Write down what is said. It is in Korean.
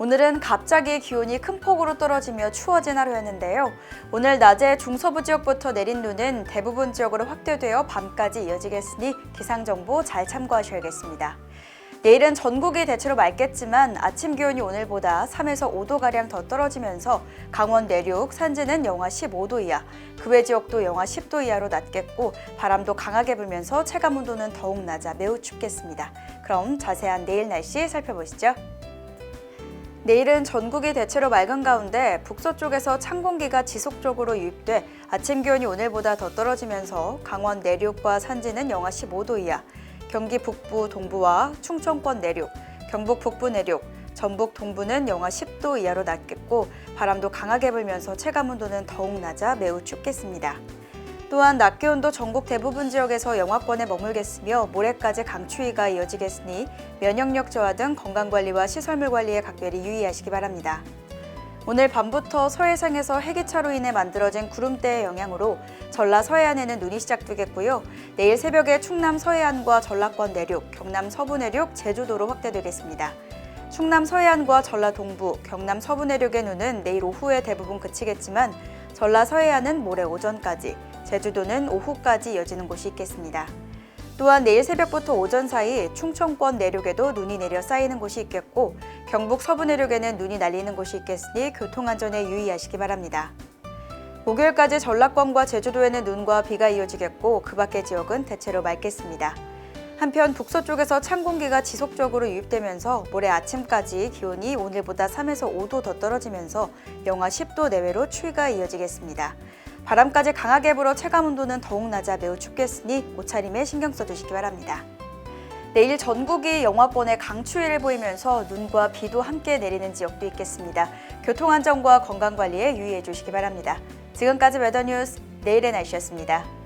오늘은 갑자기 기온이 큰 폭으로 떨어지며 추워진 하루였는데요. 오늘 낮에 중서부 지역부터 내린 눈은 대부분 지역으로 확대되어 밤까지 이어지겠으니 기상 정보 잘 참고하셔야겠습니다. 내일은 전국이 대체로 맑겠지만 아침 기온이 오늘보다 3에서 5도가량 더 떨어지면서 강원 내륙, 산지는 영하 15도 이하, 그 외 지역도 영하 10도 이하로 낮겠고 바람도 강하게 불면서 체감 온도는 더욱 낮아 매우 춥겠습니다. 그럼 자세한 내일 날씨 살펴보시죠. 내일은 전국이 대체로 맑은 가운데 북서쪽에서 찬 공기가 지속적으로 유입돼 아침 기온이 오늘보다 더 떨어지면서 강원 내륙과 산지는 영하 15도 이하, 경기 북부 동부와 충청권 내륙, 경북 북부 내륙, 전북 동부는 영하 10도 이하로 낮겠고 바람도 강하게 불면서 체감 온도는 더욱 낮아 매우 춥겠습니다. 또한 낮 기온도 전국 대부분 지역에서 영하권에 머물겠으며 모레까지 강추위가 이어지겠으니 면역력 저하 등 건강관리와 시설물 관리에 각별히 유의하시기 바랍니다. 오늘 밤부터 서해상에서 해기차로 인해 만들어진 구름대의 영향으로 전라 서해안에는 눈이 시작되겠고요. 내일 새벽에 충남 서해안과 전라권 내륙, 경남 서부 내륙, 제주도로 확대되겠습니다. 충남 서해안과 전라 동부, 경남 서부 내륙의 눈은 내일 오후에 대부분 그치겠지만 전라 서해안은 모레 오전까지, 제주도는 오후까지 이어지는 곳이 있겠습니다. 또한 내일 새벽부터 오전 사이 충청권 내륙에도 눈이 내려 쌓이는 곳이 있겠고 경북 서부 내륙에는 눈이 날리는 곳이 있겠으니 교통안전에 유의하시기 바랍니다. 목요일까지 전라권과 제주도에는 눈과 비가 이어지겠고 그 밖의 지역은 대체로 맑겠습니다. 한편 북서쪽에서 찬 공기가 지속적으로 유입되면서 모레 아침까지 기온이 오늘보다 3에서 5도 더 떨어지면서 영하 10도 내외로 추위가 이어지겠습니다. 바람까지 강하게 불어 체감 온도는 더욱 낮아 매우 춥겠으니 옷차림에 신경 써주시기 바랍니다. 내일 전국이 영하권에 강추위를 보이면서 눈과 비도 함께 내리는 지역도 있겠습니다. 교통안전과 건강관리에 유의해 주시기 바랍니다. 지금까지 웨더뉴스 내일의 날씨였습니다.